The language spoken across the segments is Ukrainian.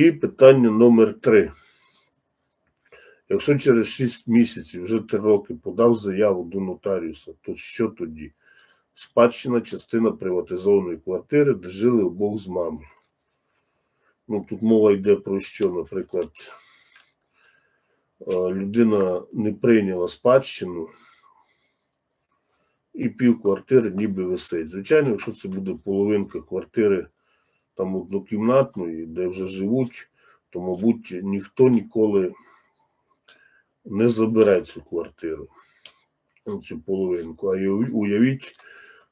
І питання номер три. Якщо через 6 місяців, вже 3 роки подав заяву до нотаріуса, то що тоді? Спадщина частина приватизованої квартири, де жили обох з мамою. Ну, тут мова йде про що, наприклад, е, людина не прийняла спадщину і пів квартири ніби висить. Звичайно, якщо це буде половинка квартири там однокімнатної, де вже живуть, то, мабуть, ніхто ніколи не забере цю квартиру, цю половинку. А уяв- уявіть,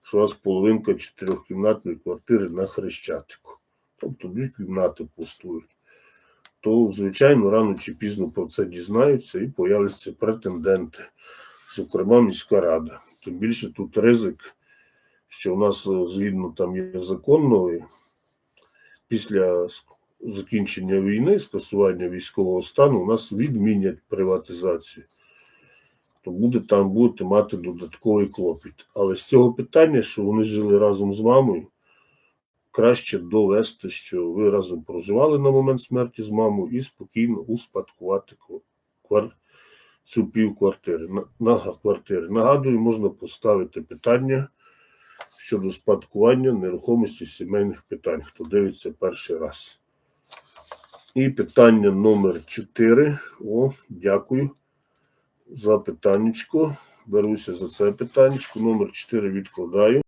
що у вас половинка чотирьохкімнатної квартири на Хрещатику. Тобто дві кімнати пустують. То, звичайно, рано чи пізно про це дізнаються і появляться претенденти, зокрема міська рада. Тим більше тут ризик, що в нас е, згідно там є законної, після закінчення війни, скасування військового стану, у нас відмінять приватизацію. То буде там будете мати додатковий клопіт. Але з цього питання, що вони жили разом з мамою, краще довести, що ви разом проживали на момент смерті з мамою і спокійно успадкувати кв- квар... цю. На, на квартири. Нагадую, можна поставити питання щодо спадкування нерухомості сімейних питань, хто дивиться перший раз. І питання номер 4. О, дякую за питаннячко. Беруся за це питаннячко. Номер 4 відкладаю.